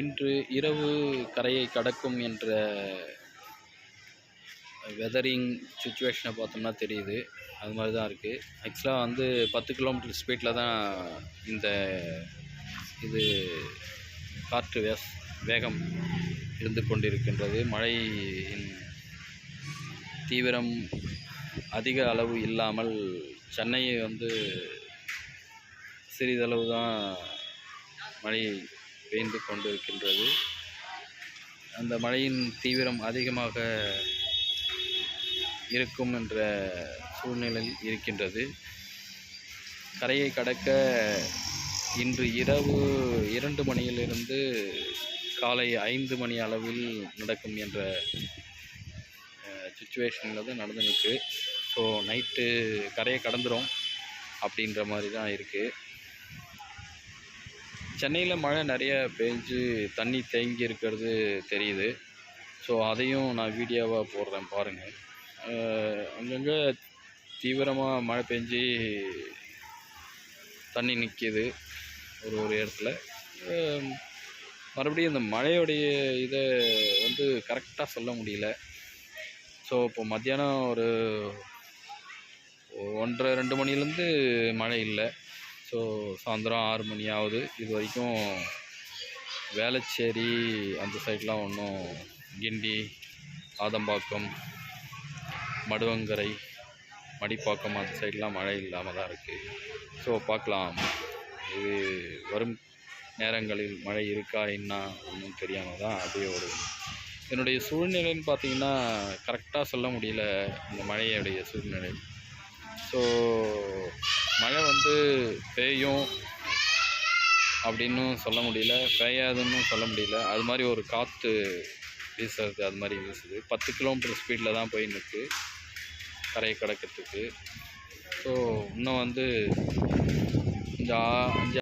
இன்று இரவு கரையை கடக்கும் என்ற வெதரிங் சுச்சுவேஷனை பார்த்தோம்னா தெரியுது. அது மாதிரி தான் இருக்குது ஆக்சுவலாக வந்து பத்து கிலோமீட்டர் ஸ்பீடில் தான் இந்த இது காற்று வேஸ் வேகம் இருந்து கொண்டிருக்கின்றது. மழையின் தீவிரம் அதிக அளவு இல்லாமல் சென்னையை வந்து சிறிதளவு தான் மழை பெய்து கொண்டிருக்கின்றது. அந்த மழையின் தீவிரம் அதிகமாக இருக்கும் என்ற சூழ்நிலை இருக்கின்றது. கரையை கடக்க இன்று இரவு இரண்டு மணியிலிருந்து காலை ஐந்து மணி அளவில் நடக்கும் என்ற சுச்சுவேஷனில் தான் நடந்துருக்கு ஸோ நைட்டு கரையை கடந்துடும் அப்படின்ற மாதிரி தான் இருக்குது சென்னையில் மழை நிறைய பெஞ்சு தண்ணி தேங்கி இருக்கிறது தெரியுது. ஸோ அதையும் நான் வீடியோவாக போடுறேன் பாருங்கள் அங்கங்கே தீவிரமாக மழை பெஞ்சு தண்ணி நிற்கிது ஒரு ஒரு இடத்துல. மறுபடியும் இந்த மழையோடைய இதை வந்து கரெக்டாக சொல்ல முடியல. ஸோ இப்போ மத்தியானம் ஒரு ஒன்றரை ரெண்டு மணிலேருந்து மழை இல்லை. ஸோ சாயந்தரம் ஆறு மணி ஆகுது இது வரைக்கும் வேளச்சேரி அந்த சைட்லாம் ஒன்றும் கிண்டி ஆதம்பாக்கம் மடுவங்கரை மடிப்பாக்கம் அந்த சைட்லாம் மழை இல்லாமல் தான் இருக்குது ஸோ பார்க்கலாம். இது வரும் நேரங்களில் மழை இருக்கா என்ன ஒன்றும் தெரியாமல் தான் அப்படியே ஒரு என்னுடைய சூழ்நிலைன்னு பார்த்தீங்கன்னா கரெக்டாக சொல்ல முடியல இந்த மழையுடைய சூழ்நிலை ஸோ வந்து பெய்யும் அப்படின்னு சொல்ல முடியல பெய்யாதுன்னு சொல்ல முடியல. அது மாதிரி ஒரு காற்று வீசுறது அது மாதிரி வீசுது. பத்து கிலோமீட்டர் ஸ்பீடில் தான் போய் நிற்கு கரையை கடக்கிறதுக்கு. ஸோ இன்னும் வந்து இந்த அஞ்சு